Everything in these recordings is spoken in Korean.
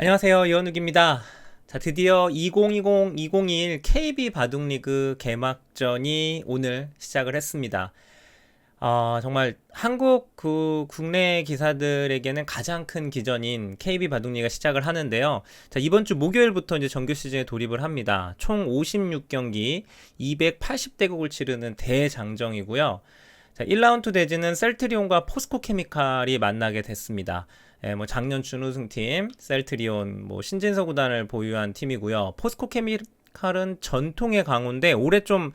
안녕하세요. 이현욱입니다. 자, 드디어 2020-2021 KB 바둑리그 개막전이 오늘 시작을 했습니다. 아, 정말 한국 그 국내 기사들에게는 가장 큰 기전인 KB 바둑리가 시작을 하는데요. 자, 이번 주 목요일부터 이제 정규 시즌에 돌입을 합니다. 총 56경기 280대국을 치르는 대장정이고요. 자, 1라운드 대진은 셀트리온과 포스코 케미칼이 만나게 됐습니다. 예, 뭐 작년 준우승팀 셀트리온 뭐 신진서 구단을 보유한 팀이고요. 포스코 케미칼은 전통의 강호인데 올해 좀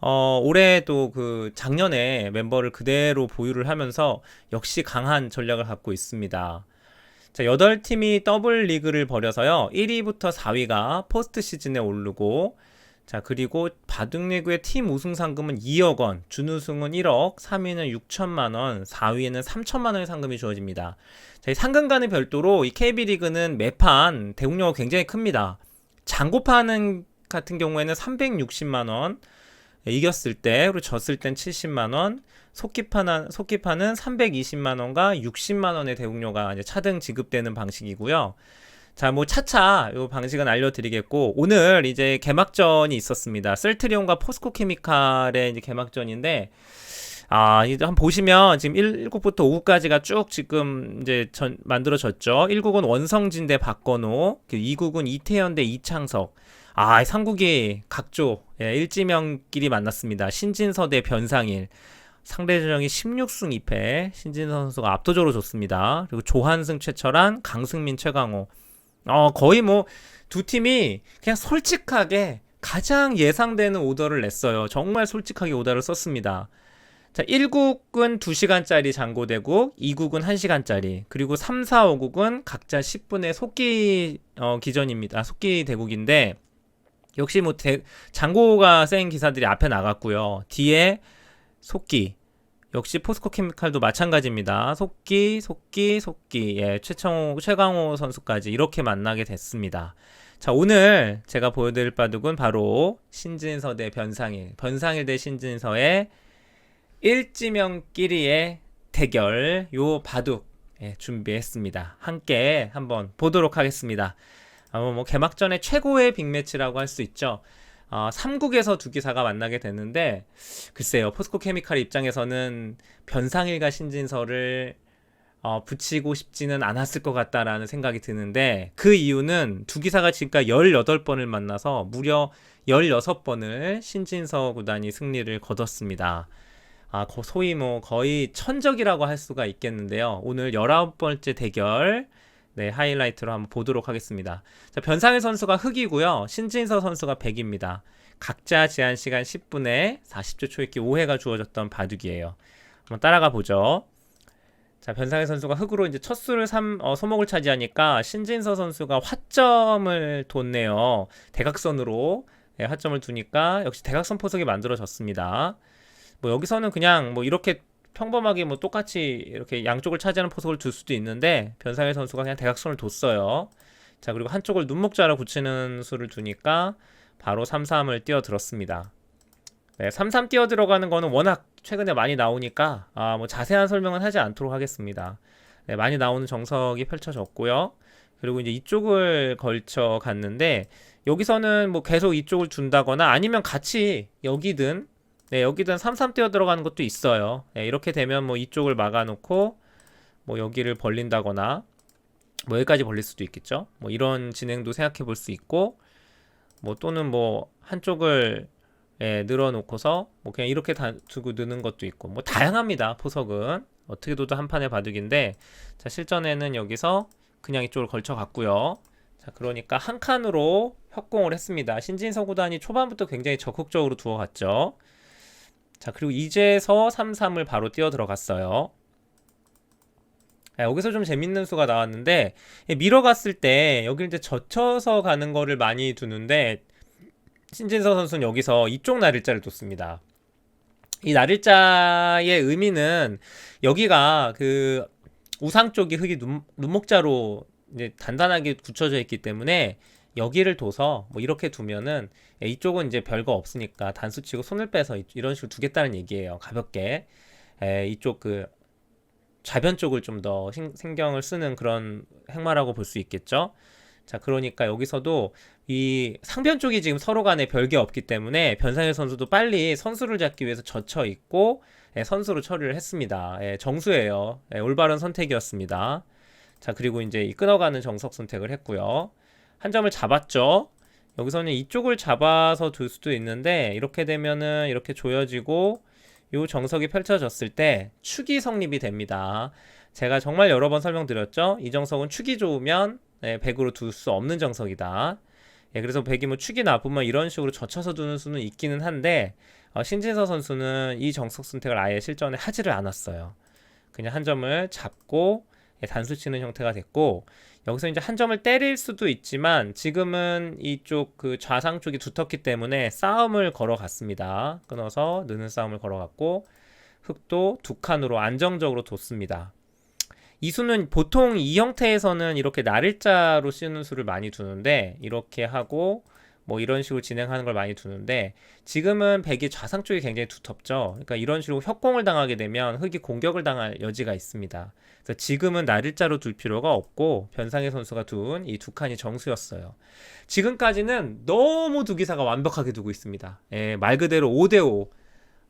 어, 올해도 그 작년에 멤버를 그대로 보유를 하면서 역시 강한 전략을 갖고 있습니다. 자, 8팀이 더블 리그를 벌여서요. 1위부터 4위가 포스트 시즌에 오르고 자, 그리고 바둑리그의 팀 우승 상금은 2억 원, 준우승은 1억, 3위는 6천만 원, 4위에는 3천만 원의 상금이 주어집니다. 자, 이 상금과는 별도로 이 KB리그는 매판 대국료가 굉장히 큽니다. 장고파는 같은 경우에는 360만 원, 이겼을 때, 그리고 졌을 땐 70만 원, 속기파는 속기파는 320만 원과 60만 원의 대국료가 이제 차등 지급되는 방식이고요. 자, 뭐 차차 요 방식은 알려드리겠고 오늘 이제 개막전이 있었습니다. 셀트리온과 포스코 케미칼의 이제 개막전인데 아, 이제 한번 보시면 지금 1국부터 5국까지가 쭉 지금 이제 전 만들어졌죠. 1국은 원성진 대 박건호, 2국은 그 이태현 대 이창석. 아, 3국이 각조 예, 일지명끼리 만났습니다. 신진서 대 변상일. 상대 전형이 16승 2패. 신진서 선수가 압도적으로 좋습니다. 그리고 조한승 최철한, 강승민 최강호. 어, 거의 뭐 두 팀이 그냥 솔직하게 가장 예상되는 오더를 냈어요. 정말 솔직하게 오더를 썼습니다. 자, 1국은 2시간짜리 장고대국, 2국은 1시간짜리, 그리고 3, 4, 5국은 각자 10분의 속기 어, 기전입니다. 아, 속기 대국인데 역시 뭐 대, 장고가 센 기사들이 앞에 나갔고요. 뒤에 속기, 역시 포스코 케미칼도 마찬가지입니다. 속기, 속기, 속기. 예, 최청호, 최강호 선수까지 이렇게 만나게 됐습니다. 자, 오늘 제가 보여드릴 바둑은 바로 신진서 대 변상일, 변상일 대 신진서의 일지명끼리의 대결, 요 바둑 예, 준비했습니다. 함께 한번 보도록 하겠습니다. 아, 뭐 개막전의 최고의 빅매치라고 할 수 있죠. 어, 3국에서 두 기사가 만나게 됐는데 글쎄요 포스코 케미칼 입장에서는 변상일과 신진서를 어, 붙이고 싶지는 않았을 것 같다라는 생각이 드는데 그 이유는 두 기사가 지금까지 18번을 만나서 무려 16번을 신진서 구단이 승리를 거뒀습니다. 아, 소위 뭐 거의 천적이라고 할 수가 있겠는데요. 오늘 19번째 대결 네, 하이라이트로 한번 보도록 하겠습니다. 자, 변상일 선수가 흑이고요. 신진서 선수가 백입니다. 각자 제한 시간 10분에 40초 초읽기 5회가 주어졌던 바둑이에요. 한번 따라가 보죠. 자, 변상일 선수가 흑으로 이제 첫 수를 3, 어, 소목을 차지하니까 신진서 선수가 화점을 뒀네요. 대각선으로 네, 화점을 두니까 역시 대각선 포석이 만들어졌습니다. 뭐 여기서는 그냥 뭐 이렇게 평범하게 뭐 똑같이 이렇게 양쪽을 차지하는 포석을 둘 수도 있는데 변상일 선수가 그냥 대각선을 뒀어요. 자 그리고 한쪽을 눈목자로 붙이는 수를 두니까 바로 3-3을 뛰어들었습니다. 네, 3-3 뛰어 들어가는 거는 워낙 최근에 많이 나오니까 아, 뭐 자세한 설명은 하지 않도록 하겠습니다. 네, 많이 나오는 정석이 펼쳐졌고요. 그리고 이제 이쪽을 걸쳐 갔는데 여기서는 뭐 계속 이쪽을 둔다거나 아니면 같이 여기든 네, 여기든 3-3 뛰어 들어가는 것도 있어요. 네, 이렇게 되면 뭐 이쪽을 막아놓고 뭐 여기를 벌린다거나 뭐 여기까지 벌릴 수도 있겠죠. 뭐 이런 진행도 생각해 볼 수 있고 뭐 또는 뭐 한쪽을 예, 늘어놓고서 뭐 그냥 이렇게 다 두고 넣는 것도 있고 뭐 다양합니다. 포석은 어떻게 둬도 한 판의 바둑인데 자 실전에는 여기서 그냥 이쪽을 걸쳐 갔고요. 자 그러니까 한 칸으로 협공을 했습니다. 신진서 구단이 초반부터 굉장히 적극적으로 두어갔죠. 자, 그리고 이제서 3-3을 바로 뛰어 들어갔어요. 아, 여기서 좀 재밌는 수가 나왔는데 밀어 갔을 때 여기 이제 젖혀서 가는 거를 많이 두는데 신진서 선수는 여기서 이쪽 날일자를 뒀습니다. 이 날일자의 의미는 여기가 그 우상 쪽이 흙이 눈, 눈목자로 이제 단단하게 굳혀져 있기 때문에 여기를 둬서 뭐 이렇게 두면은 이쪽은 이제 별거 없으니까 단수 치고 손을 빼서 이런 식으로 두겠다는 얘기예요. 가볍게 에, 이쪽 그 좌변 쪽을 좀 더 신경을 쓰는 그런 행마라고 볼 수 있겠죠. 자, 그러니까 여기서도 이 상변 쪽이 지금 서로 간에 별게 없기 때문에 변상현 선수도 빨리 선수를 잡기 위해서 젖혀 있고 예, 선수로 처리를 했습니다. 예, 정수예요. 예, 올바른 선택이었습니다. 자, 그리고 이제 이 끊어가는 정석 선택을 했고요. 한 점을 잡았죠. 여기서는 이쪽을 잡아서 둘 수도 있는데 이렇게 되면은 이렇게 조여지고 요 정석이 펼쳐졌을 때 축이 성립이 됩니다. 제가 정말 여러 번 설명드렸죠. 이 정석은 축이 좋으면 네, 100으로 둘 수 없는 정석이다. 예, 그래서 100이 뭐 축이 나쁘면 이런 식으로 젖혀서 두는 수는 있기는 한데 어, 신진서 선수는 이 정석 선택을 아예 실전에 하지를 않았어요. 그냥 한 점을 잡고 예, 단수 치는 형태가 됐고 여기서 이제 한 점을 때릴 수도 있지만 지금은 이쪽 그 좌상 쪽이 두텁기 때문에 싸움을 걸어갔습니다. 끊어서 느는 싸움을 걸어갔고 흑도 두 칸으로 안정적으로 뒀습니다. 이 수는 보통 이 형태에서는 이렇게 날일자로 쓰는 수를 많이 두는데 이렇게 하고 뭐 이런 식으로 진행하는 걸 많이 두는데 지금은 백이 좌상 쪽이 굉장히 두텁죠. 그러니까 이런 식으로 협공을 당하게 되면 흑이 공격을 당할 여지가 있습니다. 그래서 지금은 날일자로 둘 필요가 없고 변상의 선수가 둔 이 두 칸이 정수였어요. 지금까지는 너무 두 기사가 완벽하게 두고 있습니다. 예, 말 그대로 5대5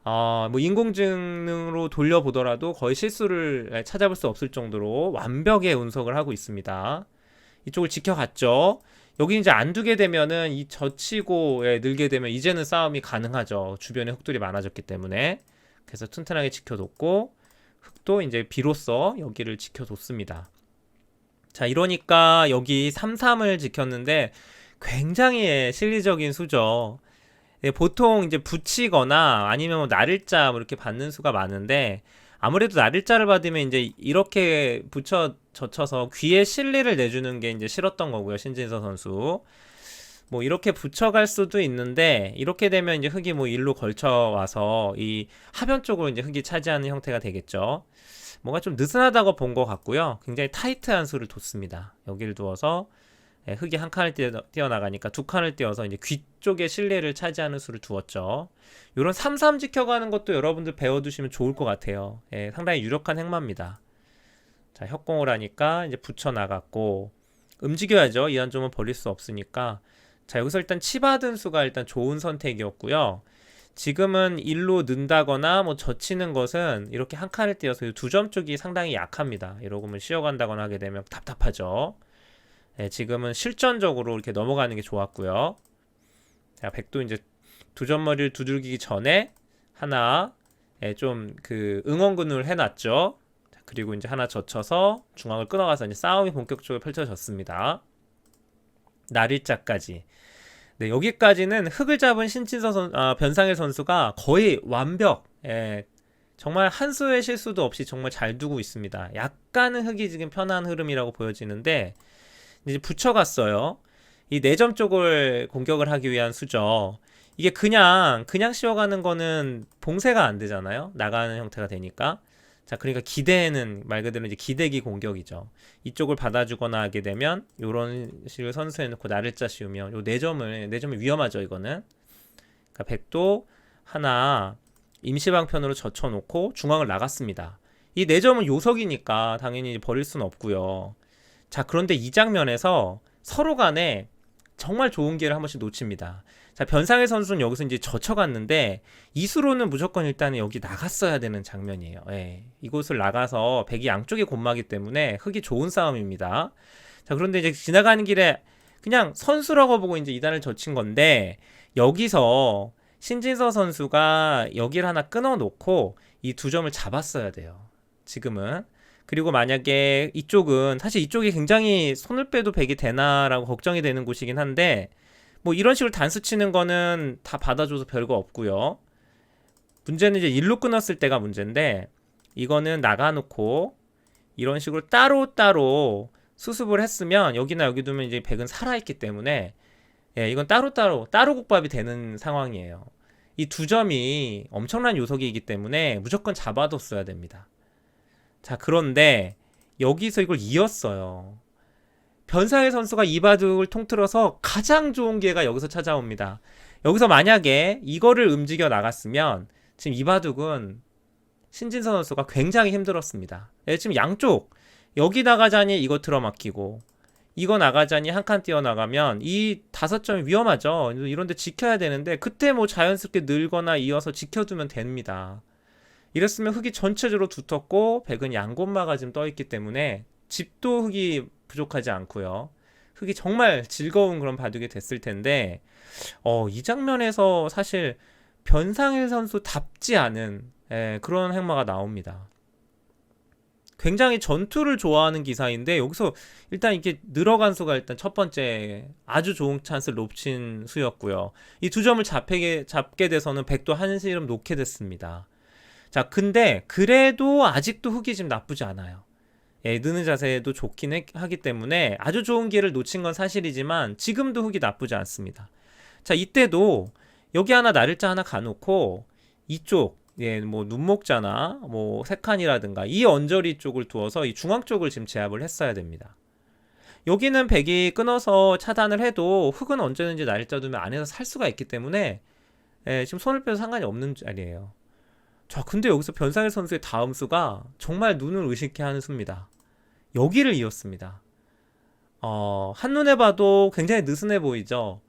어, 뭐 인공지능으로 돌려보더라도 거의 실수를 찾아볼 수 없을 정도로 완벽의 운석을 하고 있습니다. 이쪽을 지켜갔죠. 여기 이제 안 두게 되면은 이 젖히고 예, 늘게 되면 이제는 싸움이 가능하죠. 주변에 흙들이 많아졌기 때문에. 그래서 튼튼하게 지켜뒀고 흙도 이제 비로소 여기를 지켜뒀습니다. 자, 이러니까 여기 3-3을 지켰는데 굉장히 실리적인 수죠. 예, 보통 이제 붙이거나 아니면 뭐 날일자 뭐 이렇게 받는 수가 많은데 아무래도 날일자를 받으면 이제 이렇게 붙여 젖혀서 귀에 실리를 내주는 게 이제 싫었던 거고요 신진서 선수. 뭐 이렇게 붙여갈 수도 있는데 이렇게 되면 이제 흙이 뭐 일로 걸쳐 와서 이 하변 쪽으로 이제 흙이 차지하는 형태가 되겠죠. 뭔가 좀 느슨하다고 본 것 같고요. 굉장히 타이트한 수를 뒀습니다. 여기를 두어서 예, 흙이 한 칸을 띄어, 나가니까 두 칸을 띄어서 이제 귀 쪽에 실내를 차지하는 수를 두었죠. 이런 3-3 지켜가는 것도 여러분들 배워두시면 좋을 것 같아요. 예, 상당히 유력한 행마입니다. 자, 협공을 하니까 이제 붙여 나갔고 움직여야죠. 이한 점은 버릴 수 없으니까. 자, 여기서 일단 치받은 수가 일단 좋은 선택이었고요. 지금은 일로 는다거나 뭐 젖히는 것은 이렇게 한 칸을 띄어서 두 점 쪽이 상당히 약합니다. 이러고면 쉬어간다거나 하게 되면 답답하죠. 네, 지금은 실전적으로 이렇게 넘어가는 게 좋았고요. 자, 백도 이제 두 점머리를 두들기기 전에 하나 예, 좀그 응원근을 해놨죠. 자, 그리고 이제 하나 젖혀서 중앙을 끊어가서 이제 싸움이 본격적으로 펼쳐졌습니다. 날일자까지. 네, 여기까지는 흙을 잡은 신진서 선, 아, 변상일 선수가 거의 완벽. 예, 정말 한 수의 실수도 없이 정말 잘 두고 있습니다. 약간은 흙이 지금 편한 흐름이라고 보여지는데 이제 붙여갔어요. 이 내점 쪽을 공격을 하기 위한 수죠. 이게 그냥 그냥 씌워가는 거는 봉쇄가 안 되잖아요. 나가는 형태가 되니까. 자, 그러니까 기대는 말 그대로 이제 기대기 공격이죠. 이쪽을 받아주거나 하게 되면 요런 식으로 선수해 놓고 나를 짜 씌우면 요 내점을 내점이 위험하죠, 이거는. 그러니까 백도 하나 임시 방편으로 젖혀 놓고 중앙을 나갔습니다. 이 내점은 요석이니까 당연히 버릴 수는 없고요. 자, 그런데 이 장면에서 서로 간에 정말 좋은 기회를 한 번씩 놓칩니다. 자, 변상의 선수는 여기서 이제 젖혀갔는데 이수로는 무조건 일단은 여기 나갔어야 되는 장면이에요. 예. 이곳을 나가서 백이 양쪽에 곤마기 때문에 흙이 좋은 싸움입니다. 자, 그런데 이제 지나가는 길에 그냥 선수라고 보고 이제 이단을 젖힌 건데 여기서 신진서 선수가 여기를 하나 끊어 놓고 이 두 점을 잡았어야 돼요. 지금은 그리고 만약에 이쪽은 사실 이쪽이 굉장히 손을 빼도 백이 되나라고 걱정이 되는 곳이긴 한데 뭐 이런 식으로 단수 치는 거는 다 받아줘서 별거 없고요. 문제는 이제 일로 끊었을 때가 문제인데 이거는 나가놓고 이런 식으로 따로 따로 수습을 했으면 여기나 여기 두면 이제 백은 살아있기 때문에 예, 이건 따로따로 따로 국밥이 되는 상황이에요. 이 두 점이 엄청난 요소이기 때문에 무조건 잡아뒀어야 됩니다. 자, 그런데 여기서 이걸 이었어요. 변상의 선수가 이바둑을 통틀어서 가장 좋은 기회가 여기서 찾아옵니다. 여기서 만약에 이거를 움직여 나갔으면 지금 이바둑은 신진선 선수가 굉장히 힘들었습니다. 예, 지금 양쪽 여기 나가자니 이거 틀어막히고 이거 나가자니 한 칸 뛰어나가면 이 다섯 점이 위험하죠. 이런데 지켜야 되는데 그때 뭐 자연스럽게 늘거나 이어서 지켜두면 됩니다. 이랬으면 흙이 전체적으로 두텁고 백은 양곳마가 지금 떠 있기 때문에 집도 흙이 부족하지 않고요. 흙이 정말 즐거운 그런 바둑이 됐을 텐데 어, 이 장면에서 사실 변상일 선수답지 않은 예, 그런 행마가 나옵니다. 굉장히 전투를 좋아하는 기사인데 여기서 일단 이게 늘어간 수가 일단 첫 번째 아주 좋은 찬스를 놓친 수였고요. 이 두 점을 잡게 잡게 돼서는 백도 한시름 놓게 됐습니다. 자, 근데 그래도 아직도 흙이 지금 나쁘지 않아요. 예, 느는 자세도 좋긴 해- 하기 때문에 아주 좋은 기회를 놓친 건 사실이지만 지금도 흙이 나쁘지 않습니다. 자, 이때도 여기 하나 나를자 하나 가놓고 이쪽 예, 뭐 눈목자나 뭐 색칸이라든가 이 언저리 쪽을 두어서 이 중앙 쪽을 지금 제압을 했어야 됩니다. 여기는 백이 끊어서 차단을 해도 흙은 언제든지 날짜 두면 안에서 살 수가 있기 때문에 예, 지금 손을 빼도 상관이 없는 자리예요. 자, 근데 여기서 변상일 선수의 다음 수가 정말 눈을 의식해 하는 수입니다. 여기를 이었습니다. 어, 한눈에 봐도 굉장히 느슨해 보이죠?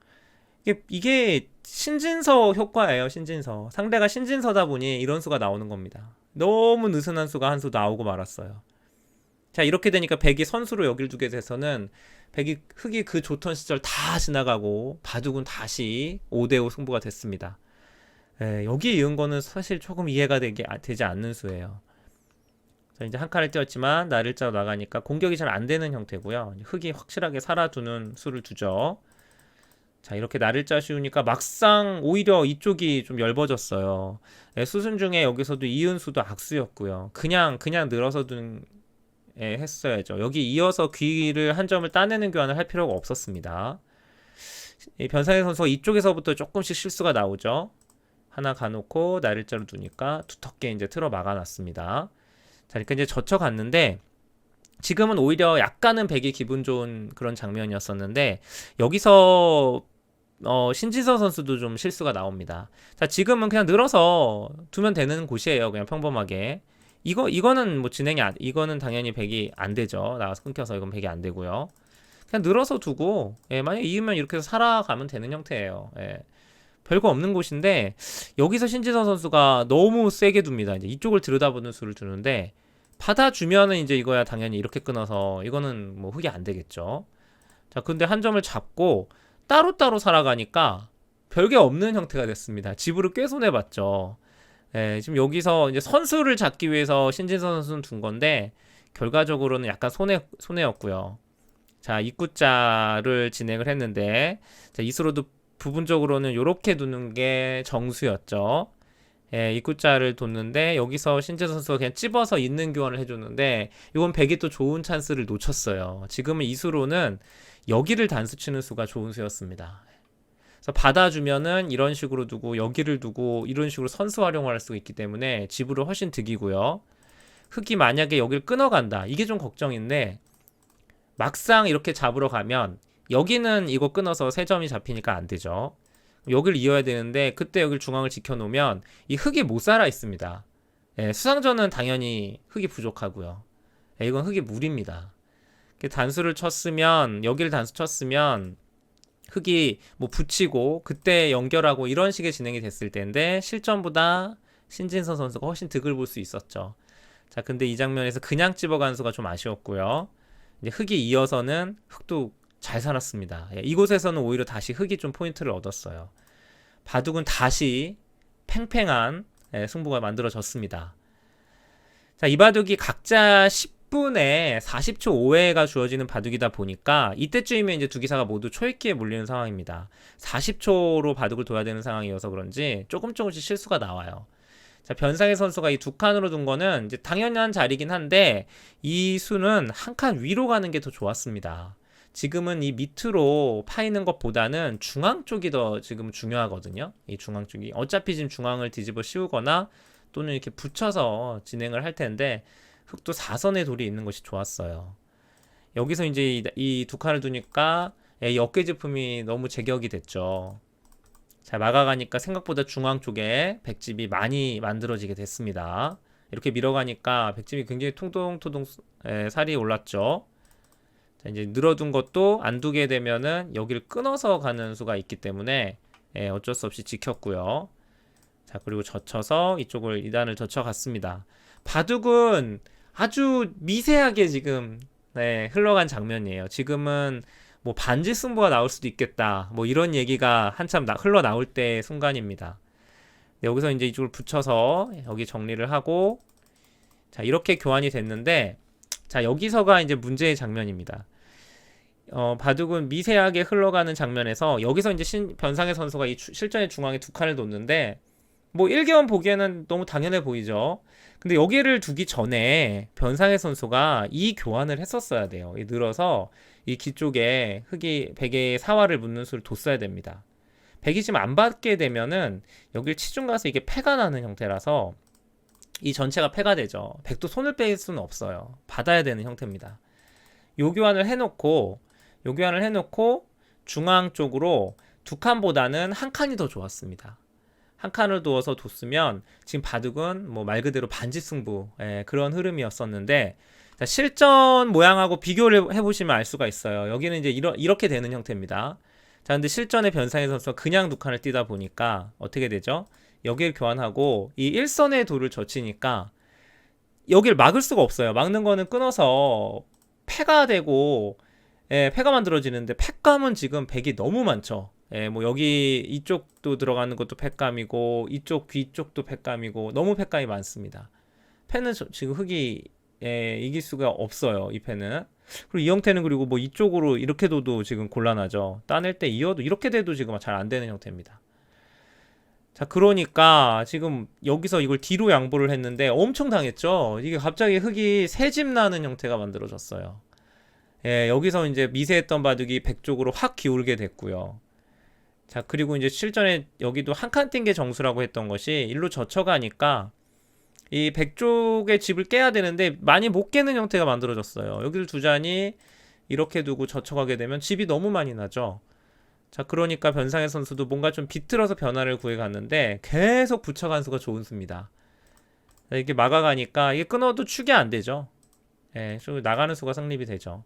이게, 이게 신진서 효과예요, 신진서. 상대가 신진서다 보니 이런 수가 나오는 겁니다. 너무 느슨한 수가 한 수 나오고 말았어요. 자, 이렇게 되니까 백이 선수로 여길 두게 돼서는 백이 흑이 그 좋던 시절 다 지나가고 바둑은 다시 5대5 승부가 됐습니다. 예, 여기 이은 거는 사실 조금 이해가 되게, 아, 되지 않는 수예요. 자, 이제 한 칸을 띄웠지만 나를자로 나가니까 공격이 잘 안 되는 형태고요. 흙이 확실하게 살아두는 수를 두죠. 자, 이렇게 나를 짜 씌우니까 막상 오히려 이쪽이 좀 얇아졌어요. 예, 수순 중에 여기서도 이은 수도 악수였고요. 그냥, 그냥 늘어서 둔, 예, 했어야죠. 여기 이어서 귀를 한 점을 따내는 교환을 할 필요가 없었습니다. 이 변상현 선수가 이쪽에서부터 조금씩 실수가 나오죠. 하나 가놓고 나를 자로 두니까 두텁게 이제 틀어 막아놨습니다. 자, 그러니까 이제 젖혀 갔는데, 지금은 오히려 약간은 백이 기분 좋은 그런 장면이었었는데, 여기서 어, 신지서 선수도 좀 실수가 나옵니다. 자, 지금은 그냥 늘어서 두면 되는 곳이에요. 그냥 평범하게. 이거, 이거는 뭐 진행이 안, 이거는 당연히 100이 안 되죠. 나가서 끊겨서 이건 100이 안 되고요. 그냥 늘어서 두고, 예, 만약에 이으면 이렇게 해서 살아가면 되는 형태예요. 예. 별거 없는 곳인데, 여기서 신지서 선수가 너무 세게 둡니다. 이제 이쪽을 들여다보는 수를 두는데, 받아주면은 이제 이거야 당연히 이렇게 끊어서, 이거는 뭐 흙이 안 되겠죠. 자, 근데 한 점을 잡고, 따로따로 살아가니까 별게 없는 형태가 됐습니다. 집으로 꽤 손해봤죠. 예, 지금 여기서 이제 선수를 잡기 위해서 신진선 선수는 둔 건데 결과적으로는 약간 손해 손해였고요. 자, 입구자를 진행을 했는데 자, 이수로도 부분적으로는 이렇게 두는 게 정수였죠. 예, 입구자를 뒀는데 여기서 신재 선수가 그냥 찝어서 있는 교환을 해줬는데 이건 백이 또 좋은 찬스를 놓쳤어요. 지금은 이수로는 여기를 단수 치는 수가 좋은 수였습니다. 그래서 받아주면은 이런 식으로 두고 여기를 두고 이런 식으로 선수 활용을 할 수 있기 때문에 지불을 훨씬 득이고요. 흑이 만약에 여기를 끊어간다. 이게 좀 걱정인데 막상 이렇게 잡으러 가면 여기는 이거 끊어서 세 점이 잡히니까 안 되죠. 여기를 이어야 되는데 그때 여기를 중앙을 지켜놓으면 이 흑이 못 살아 있습니다. 예, 수상전은 당연히 흑이 부족하고요. 예, 이건 흑이 무리입니다. 단수를 쳤으면 여기를 단수 쳤으면 흑이 뭐 붙이고 그때 연결하고 이런 식의 진행이 됐을 텐데 실전보다 신진선 선수가 훨씬 득을 볼 수 있었죠. 자, 근데 이 장면에서 그냥 집어간 수가 좀 아쉬웠고요. 이제 흑이 이어서는 흑도 잘 살았습니다. 예, 이곳에서는 오히려 다시 흑이 좀 포인트를 얻었어요. 바둑은 다시 팽팽한 예, 승부가 만들어졌습니다. 자, 이 바둑이 각자 10분에 40초 5회가 주어지는 바둑이다 보니까 이때쯤이면 이제 두 기사가 모두 초읽기에 몰리는 상황입니다. 40초로 바둑을 둬야 되는 상황이어서 그런지 조금 조금씩 실수가 나와요. 자, 변상의 선수가 이 두 칸으로 둔 거는 이제 당연한 자리긴 한데 이 수는 한 칸 위로 가는 게 더 좋았습니다. 지금은 이 밑으로 파이는 것보다는 중앙 쪽이 더 지금 중요하거든요. 이 중앙 쪽이 어차피 지금 중앙을 뒤집어 씌우거나 또는 이렇게 붙여서 진행을 할 텐데 흑도 4선의 돌이 있는 것이 좋았어요. 여기서 이제 이 두 칸을 두니까 이 어깨 제품이 너무 제격이 됐죠. 자 막아가니까 생각보다 중앙 쪽에 백집이 많이 만들어지게 됐습니다. 이렇게 밀어가니까 백집이 굉장히 통통토동 에, 살이 올랐죠. 자, 이제 늘어둔 것도 안 두게 되면은 여기를 끊어서 가는 수가 있기 때문에 예, 어쩔 수 없이 지켰고요. 자, 그리고 젖혀서 이쪽을 2단을 젖혀갔습니다. 바둑은 아주 미세하게 지금 네, 흘러간 장면이에요. 지금은 뭐 반지 승부가 나올 수도 있겠다. 뭐 이런 얘기가 한참 나, 흘러 나올 때 순간입니다. 네, 여기서 이제 이쪽을 붙여서 여기 정리를 하고 자, 이렇게 교환이 됐는데 자, 여기서가 이제 문제의 장면입니다. 어, 바둑은 미세하게 흘러가는 장면에서 여기서 이제 신, 변상의 선수가 이 주- 실전의 중앙에 두 칸을 뒀는데 뭐 1개원 보기에는 너무 당연해 보이죠. 근데 여기를 두기 전에 변상의 선수가 이 교환을 했었어야 돼요. 이 늘어서 이 기 쪽에 흙이 베개에 사활을 묻는 수를 뒀어야 됩니다. 백이 지금 안 받게 되면은 여길 치중 가서 이게 패가 나는 형태라서 이 전체가 패가 되죠. 백도 손을 뺄 수는 없어요. 받아야 되는 형태입니다. 요 교환을 해놓고 요 교환을 해놓고 중앙 쪽으로 두 칸보다는 한 칸이 더 좋았습니다. 한 칸을 두어서 뒀으면 지금 바둑은 뭐 말 그대로 반지 승부 예, 그런 흐름이었었는데 자, 실전 모양하고 비교를 해보시면 알 수가 있어요. 여기는 이제 이러, 이렇게 되는 형태입니다. 자, 근데 실전의 변상의 선수가 그냥 두 칸을 뛰다 보니까 어떻게 되죠? 여기를 교환하고 이 일선의 돌을 젖히니까 여기를 막을 수가 없어요. 막는 거는 끊어서 패가 되고 예, 패가 만들어지는데 패감은 지금 백이 너무 많죠. 예, 뭐 여기 이쪽도 들어가는 것도 패감이고 이쪽 귀 쪽도 패감이고 너무 패감이 많습니다. 패는 저- 지금 흙이 예, 이길 수가 없어요. 이 패는. 그리고 이 형태는 그리고 뭐 이쪽으로 이렇게 둬도 지금 곤란하죠. 따낼 때 이어도 이렇게 돼도 지금 잘 안 되는 형태입니다. 자, 그러니까 지금 여기서 이걸 뒤로 양보를 했는데 엄청 당했죠. 이게 갑자기 흙이 새집 나는 형태가 만들어졌어요. 예, 여기서 이제 미세했던 바둑이 백 쪽으로 확 기울게 됐고요. 자, 그리고 이제 실전에 여기도 한칸뛴게 정수라고 했던 것이 일로 젖혀가니까 이 백쪽의 집을 깨야 되는데 많이 못 깨는 형태가 만들어졌어요. 여기를 두 잔이 이렇게 두고 젖혀가게 되면 집이 너무 많이 나죠. 자, 그러니까 변상의 선수도 뭔가 좀 비틀어서 변화를 구해 갔는데 계속 붙여간 수가 좋은 수입니다. 자, 이렇게 막아가니까 이게 끊어도 축이 안 되죠. 예, 좀 나가는 수가 성립이 되죠.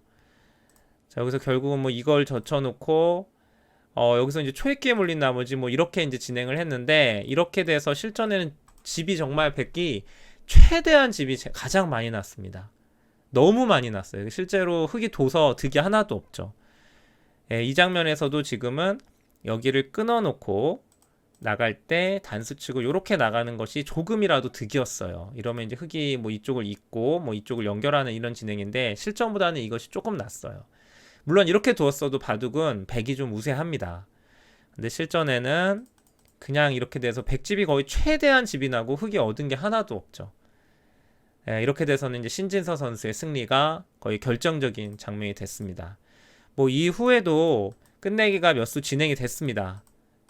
자, 여기서 결국은 뭐 이걸 젖혀놓고 어, 여기서 이제 초입기에 몰린 나머지 뭐 이렇게 이제 진행을 했는데 이렇게 돼서 실전에는 집이 정말 백기 최대한 집이 제- 가장 많이 났습니다. 너무 많이 났어요. 실제로 흙이 도서 득이 하나도 없죠. 예, 이 장면에서도 지금은 여기를 끊어놓고 나갈 때 단수 치고 이렇게 나가는 것이 조금이라도 득이었어요. 이러면 이제 흙이 뭐 이쪽을 잇고 뭐 이쪽을 연결하는 이런 진행인데 실전보다는 이것이 조금 낫어요. 물론 이렇게 두었어도 바둑은 백이 좀 우세합니다. 근데 실전에는 그냥 이렇게 돼서 백집이 거의 최대한 집이 나고 흙이 얻은 게 하나도 없죠. 예, 이렇게 돼서는 이제 신진서 선수의 승리가 거의 결정적인 장면이 됐습니다. 뭐 이후에도 끝내기가 몇 수 진행이 됐습니다.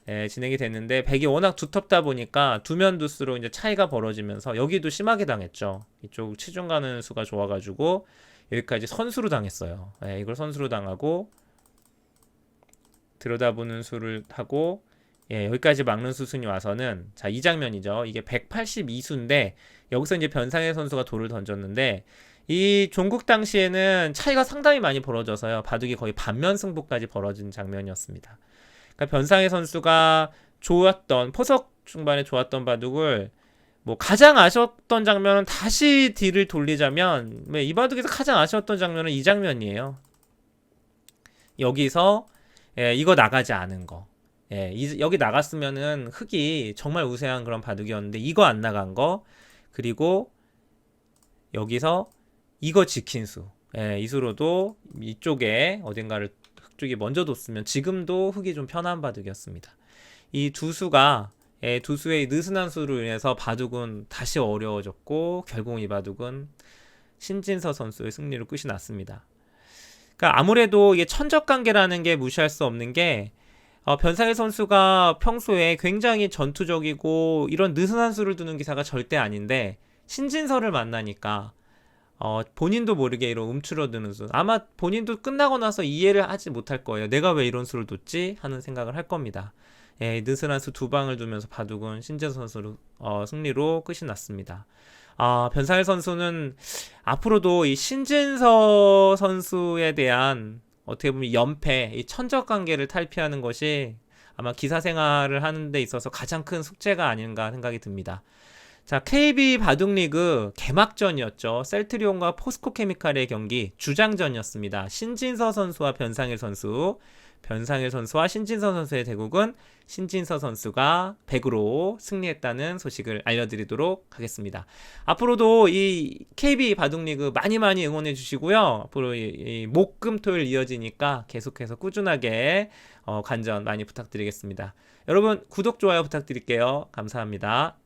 예, 진행이 됐는데 백이 워낙 두텁다 보니까 두면 두수로 이제 차이가 벌어지면서 여기도 심하게 당했죠. 이쪽 치중 가는 수가 좋아가지고 여기까지 선수로 당했어요. 예, 이걸 선수로 당하고 들여다보는 수를 하고 예, 여기까지 막는 수순이 와서는 자, 이 장면이죠. 이게 182수인데 여기서 이제 변상의 선수가 돌을 던졌는데 이 종국 당시에는 차이가 상당히 많이 벌어져서요. 바둑이 거의 반면 승부까지 벌어진 장면이었습니다. 그러니까 변상의 선수가 좋았던 포석 중반에 좋았던 바둑을 뭐 가장 아쉬웠던 장면은 다시 뒤를 돌리자면 네, 이 바둑에서 가장 아쉬웠던 장면은 이 장면이에요. 여기서 예, 이거 나가지 않은 거. 예, 이- 여기 나갔으면은 흙이 정말 우세한 그런 바둑이었는데 이거 안 나간 거 그리고 여기서 이거 지킨 수. 예, 이 수로도 이쪽에 어딘가를 흙 쪽이 먼저 뒀으면 지금도 흙이 좀 편한 바둑이었습니다. 이 두 수가 예, 두 수의 느슨한 수로 인해서 바둑은 다시 어려워졌고 결국 이 바둑은 신진서 선수의 승리로 끝이 났습니다. 그러니까 아무래도 이게 천적 관계라는 게 무시할 수 없는 게 어, 변상의 선수가 평소에 굉장히 전투적이고 이런 느슨한 수를 두는 기사가 절대 아닌데 신진서를 만나니까 어, 본인도 모르게 이런 움츠러드는 수 아마 본인도 끝나고 나서 이해를 하지 못할 거예요. 내가 왜 이런 수를 뒀지 하는 생각을 할 겁니다. 예, 수두 방을 두면서 바둑은 신진서 선수로 어, 승리로 끝이 났습니다. 아, 변상일 선수는 앞으로도 이 신진서 선수에 대한 어떻게 보면 연패, 이 천적 관계를 탈피하는 것이 아마 기사 생활을 하는 데 있어서 가장 큰 숙제가 아닌가 생각이 듭니다. 자, KB 바둑리그 개막전이었죠. 셀트리온과 포스코 케미칼의 경기 주장전이었습니다. 신진서 선수와 변상일 선수. 변상일 선수와 신진서 선수의 대국은 신진서 선수가 100으로 승리했다는 소식을 알려드리도록 하겠습니다. 앞으로도 이 KB 바둑리그 많이 많이 응원해 주시고요. 앞으로 목금토일 이어지니까 계속해서 꾸준하게 어, 관전 많이 부탁드리겠습니다. 여러분 구독 좋아요 부탁드릴게요. 감사합니다.